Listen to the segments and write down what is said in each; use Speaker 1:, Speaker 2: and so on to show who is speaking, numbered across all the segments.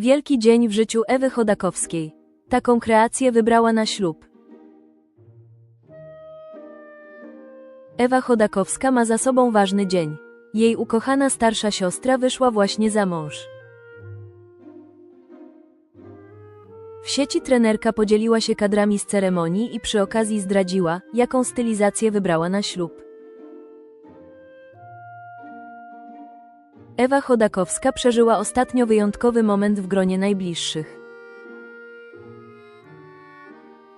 Speaker 1: Wielki dzień w życiu Ewy Chodakowskiej. Taką kreację wybrała na ślub. Ewa Chodakowska ma za sobą ważny dzień. Jej ukochana starsza siostra wyszła właśnie za mąż. W sieci trenerka podzieliła się kadrami z ceremonii i przy okazji zdradziła, jaką stylizację wybrała na ślub. Ewa Chodakowska przeżyła ostatnio wyjątkowy moment w gronie najbliższych.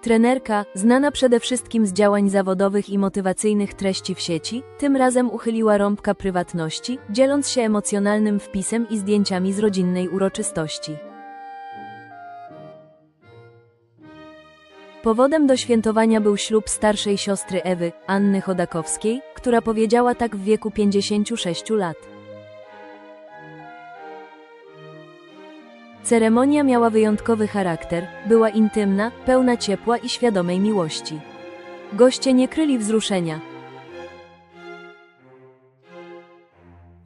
Speaker 1: Trenerka, znana przede wszystkim z działań zawodowych i motywacyjnych treści w sieci, tym razem uchyliła rąbka prywatności, dzieląc się emocjonalnym wpisem i zdjęciami z rodzinnej uroczystości. Powodem do świętowania był ślub starszej siostry Ewy, Anny Chodakowskiej, która powiedziała tak w wieku 56 lat. Ceremonia miała wyjątkowy charakter, była intymna, pełna ciepła i świadomej miłości. Goście nie kryli wzruszenia.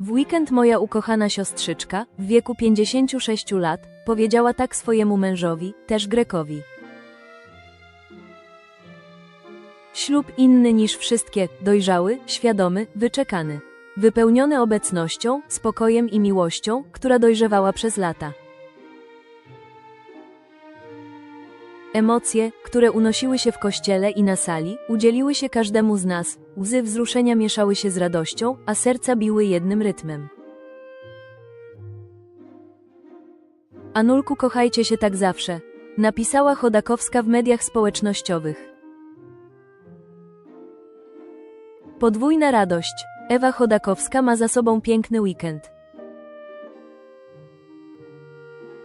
Speaker 1: W weekend moja ukochana siostrzyczka, w wieku 56 lat, powiedziała tak swojemu mężowi, też Grekowi. Ślub inny niż wszystkie, dojrzały, świadomy, wyczekany. Wypełniony obecnością, spokojem i miłością, która dojrzewała przez lata. Emocje, które unosiły się w kościele i na sali, udzieliły się każdemu z nas, łzy wzruszenia mieszały się z radością, a serca biły jednym rytmem. Anulku kochajcie się tak zawsze, napisała Chodakowska w mediach społecznościowych. Podwójna radość. Ewa Chodakowska ma za sobą piękny weekend.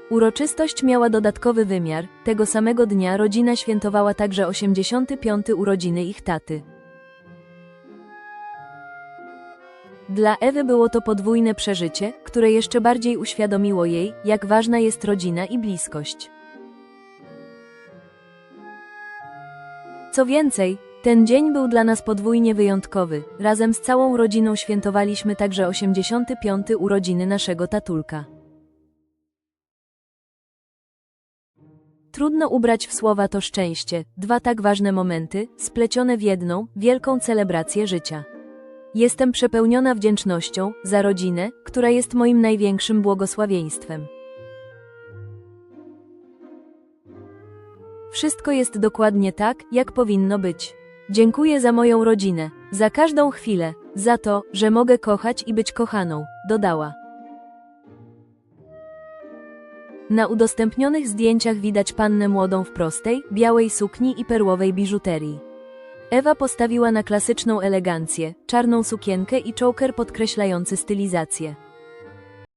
Speaker 1: Uroczystość miała dodatkowy wymiar. Tego samego dnia rodzina świętowała także 85. urodziny ich taty. Dla Ewy było to podwójne przeżycie, które jeszcze bardziej uświadomiło jej, jak ważna jest rodzina i bliskość. Co więcej, ten dzień był dla nas podwójnie wyjątkowy. Razem z całą rodziną świętowaliśmy także 85. urodziny naszego tatulka. Trudno ubrać w słowa to szczęście, dwa tak ważne momenty, splecione w jedną, wielką celebrację życia. Jestem przepełniona wdzięcznością za rodzinę, która jest moim największym błogosławieństwem. Wszystko jest dokładnie tak, jak powinno być. Dziękuję za moją rodzinę, za każdą chwilę, za to, że mogę kochać i być kochaną, dodała. Na udostępnionych zdjęciach widać pannę młodą w prostej, białej sukni i perłowej biżuterii. Ewa postawiła na klasyczną elegancję, czarną sukienkę i czołker podkreślający stylizację.